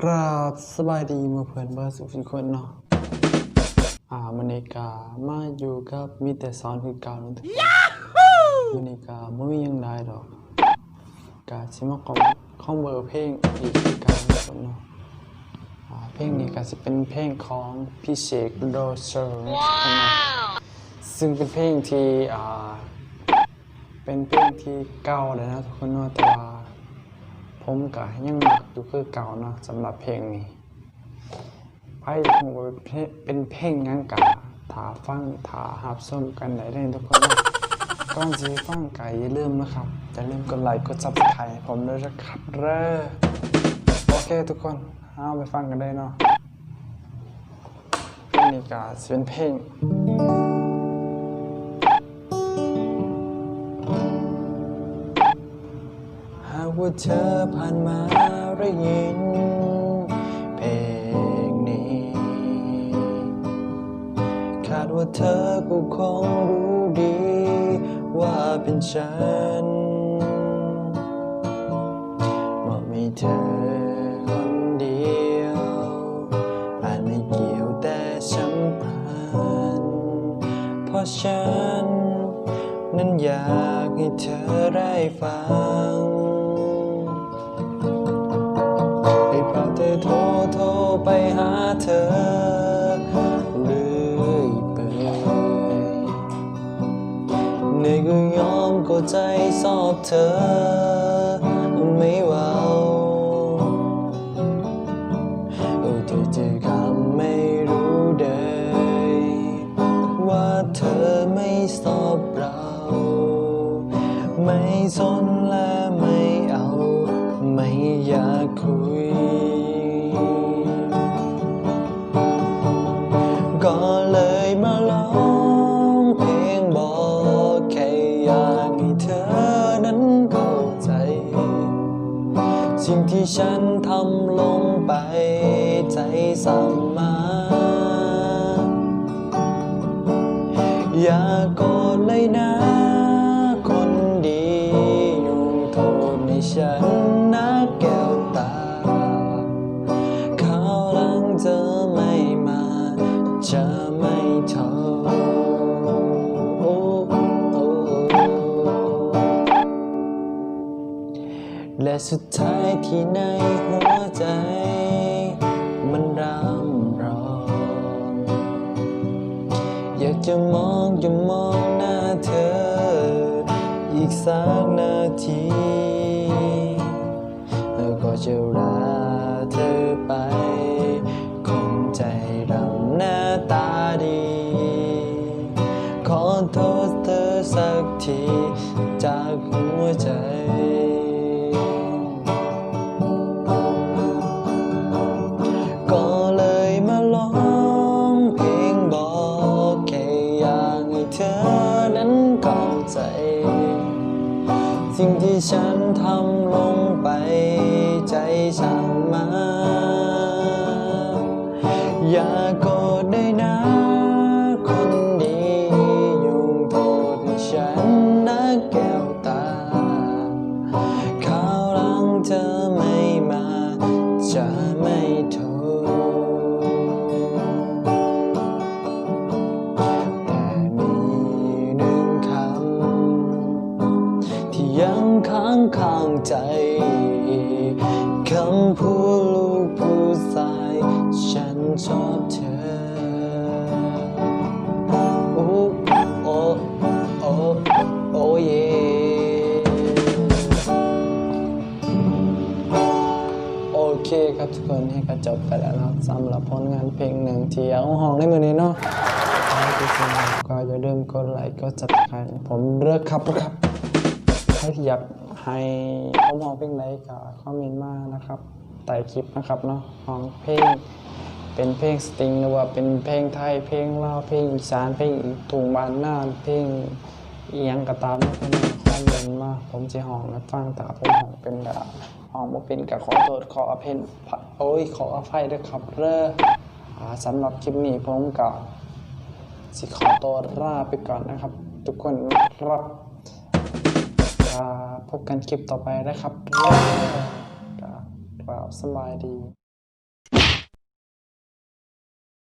กราบสบายดีหมาเพื่อนเบอร์สุขทุกคนเนาะ อ่ามันนี้กามาอยู่กับมีแต่สอนคือเก่านั่นทุกคนมันนี้กาไม่มีหยังได้ดอก กาชิมาคอมคอมเบอร์เพลงอีกคือเก่าทุกคนเนาะอ่าเพลงนี้ก็จะเป็นเพลงของพี่เชคโดเซอร์ทุกคนเนาะซึ่งเป็นเพลงที่อ่าเป็นเพลงที่เก่าเลยนะทุกคนเนาะแต่ว่า ผมก็ยังมักอยู่คือเก่าเนาะสำหรับเพลงนี้ไพ่ผมเป็นเพลงงั้นกะถาฟังถาหับส้มกันได้เลยทุกคนเนาะก่อนจะฟังไก่อย่าลืมนะครับอย่าลืมกดไลค์กดซับสไครต์ผมด้วยนะครับเร่อโอเคทุกคนเอาไปฟังกันได้เนาะเพลงนี้ก็จะเป็นเพลง ว่าเธอผ่านมาได้ยินเพลงนี้ คาดว่าเธอก็คงรู้ดี ว่าเป็นฉันว่ามีเธอคนเดียวอาจไม่เกี่ยวแต่สัมพันธ์เพราะฉัน นั้นอยากให้เธอได้ฟัง ให้พาเธอโทรโทรไปหาเธอเรื่อยเปื่อยเหนื่อยก็ยอมก็ใจสอบเธอ ไม่เว่าเออเธอจอคำไม่รู้เลย ว่าเธอไม่สอบเรา ไม่สนแล สิ่งที่ฉันทำลงไปใจสั่งมา อย่าโกรธเลยนะ คนดียุ่งโทษในฉันนะแก้ว และสุดท้ายที่ในหัวใจ มันรำร้อง อยากจะมองจะมองหน้าเธอ อีกสักนาทีแล้วก็จะลาเธอไป คงใจดำหน้าตาดี ขอโทษเธอสักทีจากหัวใจ ฉันทำลงไปใจสั่งมา ใจคำพูดลูกผู้ชาย ฉันชอบเธอโอ้โอ้โอ้โอ้เยโอเคครับทุกคนให้ก็จบไปแล้วนาะสำหรับผลงานเพลงหนึ่งที่เอาห้องในมือนี้เนาะถ้าทุกคนก็อย่าลืมกดไลค์กดจับใครผมเลือกครับครับใครที่ยาก ให้ผมห้องเพลงไหนก็คอมเมนต์มานะครับใต้คลิปนะครับเนาะหองเพลงเป็นเพลงสตริงหรือว่าเป็นเพลงไทยเพลงลาวเพลงอีสานเพลงถุงบานหน่าเพลงเอียงก็ตามนะคนคอมเมนต์มาผมจะห้องและฟังแต่ผมห้องเป็นแบบห้องบ่เป็นกับขอโทษขออภัยโอ้ยขออภัยด้วยครับเร่ออ่าสำหรับคลิปนี้ผมก็สิขอตัวลาไปก่อนนะครับ ทุกคนครับ พบกันคลิปต่อไปนะครับเร่อก็กล่าวสบายดี